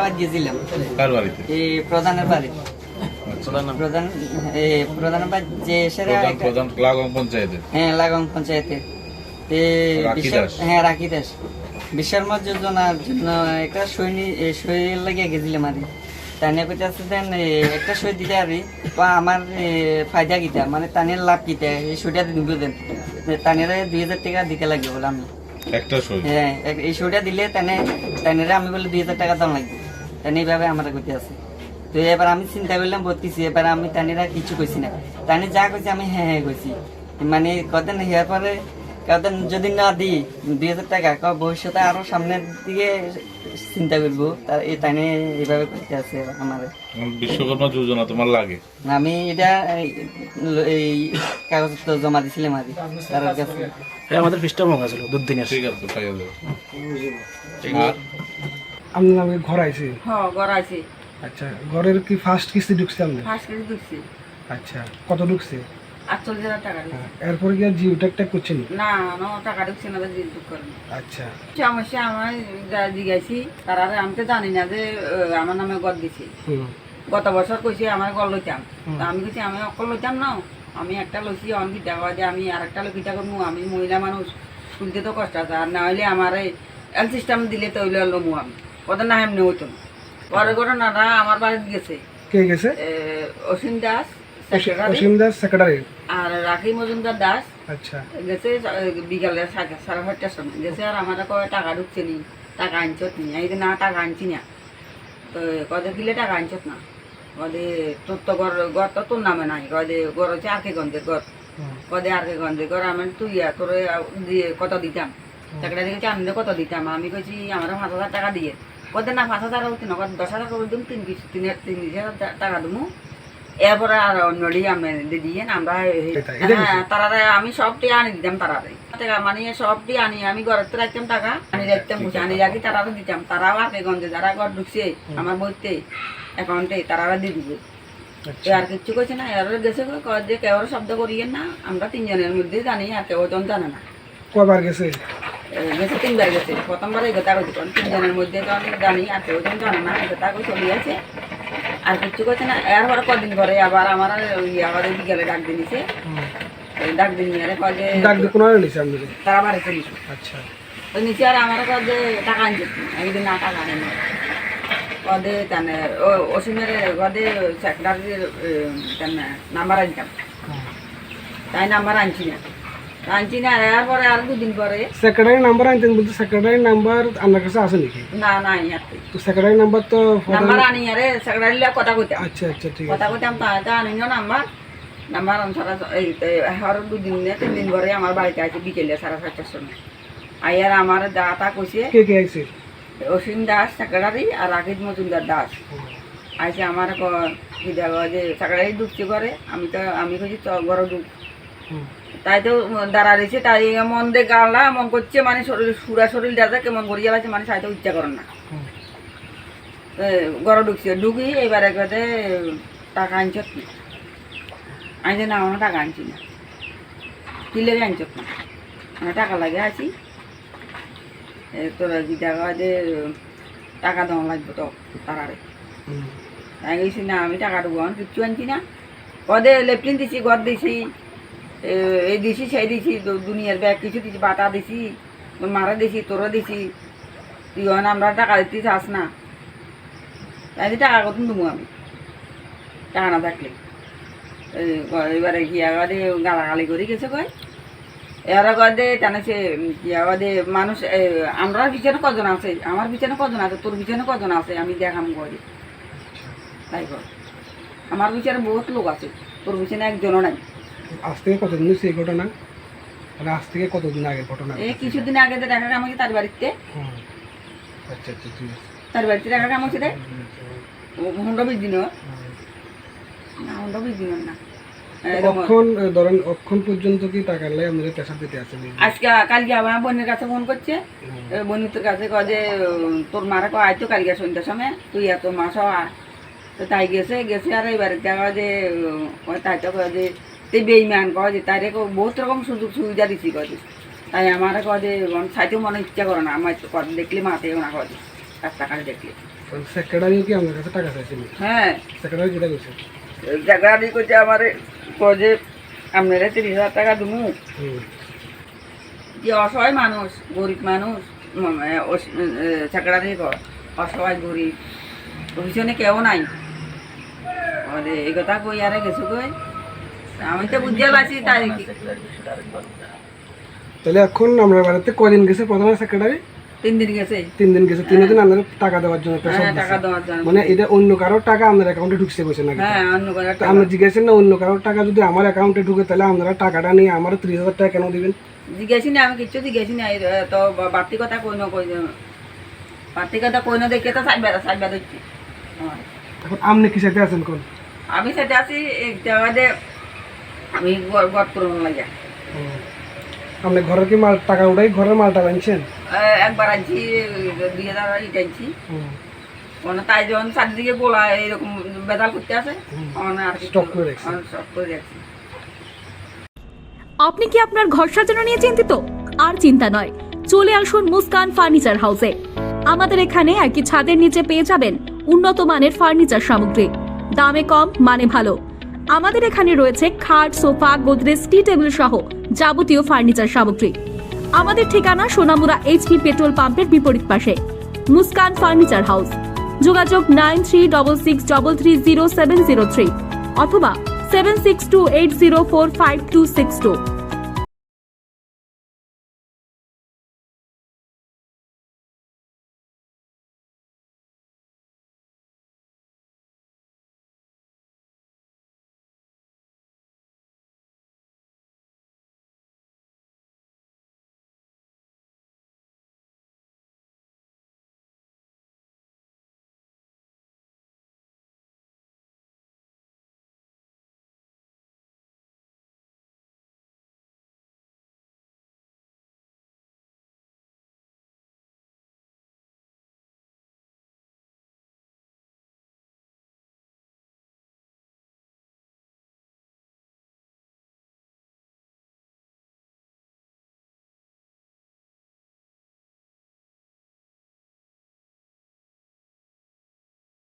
বাদ গেছিলাম। কার বাড়িতে? এই প্রধানের বাড়ি। আচ্ছা। প্রধান বাড়ি যে সেরা প্রধান লাগং পঞ্চায়েতে? হ্যাঁ লাগং পঞ্চায়েতে। হ্যাঁ রাখি দাস। বিশ্বকর্মা যোজনার জন্য একটা সই নি- লাগিয়ে গেছিলাম আর তানে কইতে আছে দেন একটা সই দিতে আরি তো আমার ফায়দা কিটা মানে তানের লাভ কিটা এই সইটা দিব দেন। তানেরে দুই হাজার টাকা দিতে লাগবে বলে আমি। একটা সই? হ্যাঁ এই সইটা দিলে তানে তানেরে আমি বলে দুই হাজার টাকা দাম লাগবে। এইভাবে আমার কইতে আছে। তো এবার আমি চিন্তা করলাম বলতেছি এবার আমি তানেরা কিছু কইছি না। তানে যা কইছে আমি হ্যাঁ হ্যাঁ কইছি। মানে কদিন হেয়ার পরে কদিন যদি না দিই দুই হাজার টাকা ক ভবিষ্যতে আরও সামনের দিকে চিন্তা করব। তার এই তানে এইভাবে করতে আছে আমার। বিশ্বকর্মা যোজনা তোমার লাগে? আমি এটা এই- কাগজ তো জমা দিছিলাম আর তার কাছে। এই আমাদের ফিসটা মঙ্গা ছিল দুদিনের ঠিক আছে। আপনার নামে ঘর আইছে? হ্যাঁ গড়াইছে আচ্ছা ঘরের কি ফার্স্ট কিস্তি ঢুকছে আপনি? ফার্স্ট কেজি ঢুকছে। আচ্ছা কত ঢুকছে? আটচল্লিশ হাজার টাকা ঢুকছে। হ্যাঁ, এরপর কি আর জিও ট্যাক ট্যাক করছেন? না না টাকা ঢুকছে না জিল ঢুক করে। আচ্ছা। সমস্যা আমার যা জিজ্ঞাসি তারা আমি তো জানি না যে আমার নামে গদ দিছে। গত বছর কইছে আমার গল লইতাম। আমি কইছি আমি অকল লইতাম না আমি একটা লইছি অন কিটা কয় যে আমি আর একটা লইকিটা করব আমি মহিলা মানুষ শুনতে তো কষ্ট আছে আর না হইলে আমার এই এল সিস্টেম দিলে তো হইলে লমু আমি। ওদের না এমনি হইতো না। পরে ঘটনাটা আমার বাড়িতে গেছে। কে গেছে? অসীম দাস অসীম দাস সেক্রেটারি আর রাখি মজুমদার দাস। আচ্ছা। গেছে বিকালে সাড়ে সাতটার সময়। গেছে আর আমার কয় টাকা ঢুকছে নি টাকা আনছত নি? এই না টাকা আনছি না। তো কদে কিলে টাকা আনছত না? কদে তোর তো ঘর ঘর তো তোর নামে নাই। কদে ঘর হচ্ছে আর কে গন্ধের ঘর। কদে আর কে গন্ধের ঘর আমি তুই তোর দিয়ে কত দিতাম। দেখেছি আমি কত দিতাম? আমি কইছি আমার পাঁচ হাজার টাকা দিয়ে। না পাঁচ হাজার দশ হাজার করে দিম তিন কিছু তিন তিন হাজার টাকা দিমু। এরপরে আর অন্যটি আমি দিয়ে আমরা হ্যাঁ তারারে আমি সবটি আনি দিতাম তারারে। টাকা মানে সবটি আনি আমি ঘরের তো রাখতাম টাকা আনি রাখতাম আনি রাখি তারারে দিতাম। তারাও আর গঞ্জে যারা ঘর ঢুকছে আমার বইতে অ্যাকাউন্টে তারারা দিয়ে দিবে। আচ্ছা। আর কিচ্ছু করছে না এর গেছে যে কেউ শব্দ করিয়েন না আমরা তিনজনের মধ্যে জানি আর কেউ জন জানে না। কবার গেছে? গেছে তিনবার গেছে প্রথমবার এই কথা কইছে তিনজনের মধ্যে তো আমি জানি আর কেউ জন না এই কথা কই চলে আছে আর কিচ্ছু করছে না এর পরে কদিন পরে আবার আমার আর আবার বিকেলে ডাক দিয়ে নিছে। ডাক নিয়ে কয় যে ডাক দিয়ে কোনো নিছে আপনি তারা বাড়িতে নিছে আচ্ছা। তো নিচে আর আমার যে টাকা আনছে। একদিন না টাকা আনেন কদে তানে ও অসীমের কদে সেক্রেটারির নাম্বার আনতাম। তাই নাম্বার আনছি না। সেক্রেটারি নাম্বার আনতেন বলতে সেক্রেটারি নাম্বার আপনার কাছে আছে নাকি না তো সেক্রেটারি নাম্বার তো নাম্বার আনি আরে সেক্রেটারি কথা কইতাম। আচ্ছা আচ্ছা ঠিক কথা আছে। কইতাম তা তা আনি না নাম্বার নাম্বার অনুসারে এই আর দুদিন না তিন দিন পরে আমার বাড়িতে আছে বিকেলে সাড়ে সাতটার সময়। আইয়ার আমার দাতা কইছে কে কে আইছে? অসীম দাস সেক্রেটারি আর রাকিব মজুমদার দাস। আইসে আমার ক- যে সেক্রেটারি ঢুকছে করে আমি তো আমি কইছি তো ঘরে ঢুক। হুম। তাই তো দাঁড়া রয়েছে তাই মন দিয়ে গালা মন করছে মানে শরীর সুরা শরীর দাদা কেমন করি যাচ্ছে মানে সাইতে ইচ্ছা করেন না। ঘরে ঢুকছে ঢুকি এবারে কথা টাকা আনছত না। আনছে না আমার টাকা আনছি না। কি লেগে আনছত না? মানে টাকা লাগে আছি। তোরা কি টাকা যে টাকা দেওয়া লাগবে তো তারারে। আমি গেছি না আমি টাকা আমি কিচ্ছু আনছি না। কদে লেপটিন দিছি ঘর দিছি। এই দিছি, সেই দিছি, দু- দুনিয়ার ব্যাগ কিছু দিছি, বাটা দিছি মারা দিছি, তোরা দিছি। তুই হন আমরা টাকা দিতে চাস না। তাই টাকা কত দেবো আমি? টাকা না থাকলে। এবারে গিয়া বাদে গালাগালি করে গেছে কয়। কদে টানে সে গিয়া বাদে মানুষ আমরা পিছনে কজন আছে? আমার পিছনে কজন আছে? তোর পিছনে কজন আছে? আমি দেখাম করি তাই কর আমার পিছনে বহুত লোক আছে। তোর পিছনে একজনও নাই। আজ থেকে কতদিন হয়েছে এই ঘটনা? মানে আজ থেকে কতদিন আগে ঘটনা? এই কিছুদিন আগে দেখা গেছে তার বাড়িতে। আচ্ছা আচ্ছা ঠিক আছে। তার বাড়িতে দেখা গেছে রে হুন্ডা বিশ দিন না হুন্ডা বিশ দিন না। অক্ষণ ধরেন অক্ষণ পর্যন্ত কি টাকা লাই আমাদের প্রেশার দিতে আছে? আজকে কালকে আমার বোনের কাছে ফোন করছে। বোনের কাছে কয় যে তোর মারা কয় তো কালকে সন্ধ্যার সময়। তুই এত মাস আয় তো তাই গেছে গেছে আর এবারে দেখা যে তাই তো কয় যে তুই বেইমান কয় যে তাই রেখো বহুত রকম সুযোগ সুবিধা দিছি কয়। তাই আমার কয় যে সাইতেও মনে ইচ্ছা করে না আমার তো দেখলে মাতে না কয় রাস্তাঘাটে দেখলে। সেক্রেটারিও কি আপনার কাছে টাকা চাইছিল হ্যাঁ। সেক্রেটারি যেটা করছে আমার যে আপনারা তিরিশ হাজার টাকা দেবো হুম। যে অসহায় মানুষ গরিব মানুষ চাকরানি অসহায় গরিব পিছনে কেউ নাই। এই কথা কই আরে গেছো কই? আমি তো বুঝতে পারছি তাই কি তাহলে এখন আমরা বাড়িতে কদিন গেছে? প্রধান সেক্রেটারি তিন দিন গেছে। তিন দিন গেছে। তিন দিন আপনার টাকা দেওয়ার জন্য প্রেশার হ্যাঁ টাকা দিছে। দেওয়ার জন্য। মানে এটা অন্য কারোর টাকা আপনার অ্যাকাউন্টে ঢুকছে কইছে নাকি? হ্যাঁ অন্য করে তো আপনি জিজ্ঞাসেন না অন্য কারোর টাকা যদি আমার অ্যাকাউন্টে ঢুকে তাহলে আপনারা টাকাটা নিয়ে আমার ত্রিশ হাজার টাকা কেন দিবেন? জিজ্ঞাসি না আমি কিচ্ছু জিজ্ঞাসি না এই, তো বাড়তি কথা কই না কই না। বাড়তি কথা কই না দেখে তো সাইবার সাইবার দিচ্ছি এখন আপনি কি সাথে আছেন কোন? আমি সেটা আছি একটা বাদে আমি গড় করুন লাগে। আপনি ঘরের কি মাল টাকা উঠাই ঘরের মালটা বানছেন? আহ, একবার আনছি দুই হাজার ইট আনছি। মানে তাই যখন চারদিকে গোলা এরকম বেদাল করতে আছে আর Stock করে স্টক করে রাখছি। আপনি কি আপনার ঘর সাজানো নিয়ে চিন্তিত? আর চিন্তা নয় চলে আসুন মুস্কান ফার্নিচার হাউসে। আমাদের এখানে একই ছাদের নিচে পেয়ে যাবেন উন্নত মানের ফার্নিচার সামগ্রী। দামে কম মানে ভালো। আমাদের এখানে রয়েছে খাট, সোফা, গোদরেজ, টি টেবিল সহ যাবতীয় ফার্নিচার সামগ্রী। আমাদের ঠিকানা সোনামুড়া এইচপি পেট্রোল পাম্পের বিপরীত পাশে। Muskan furniture house. যোগাযোগ nine three double six double three zero seven zero three অথবা seven six two eight zero four five two six two.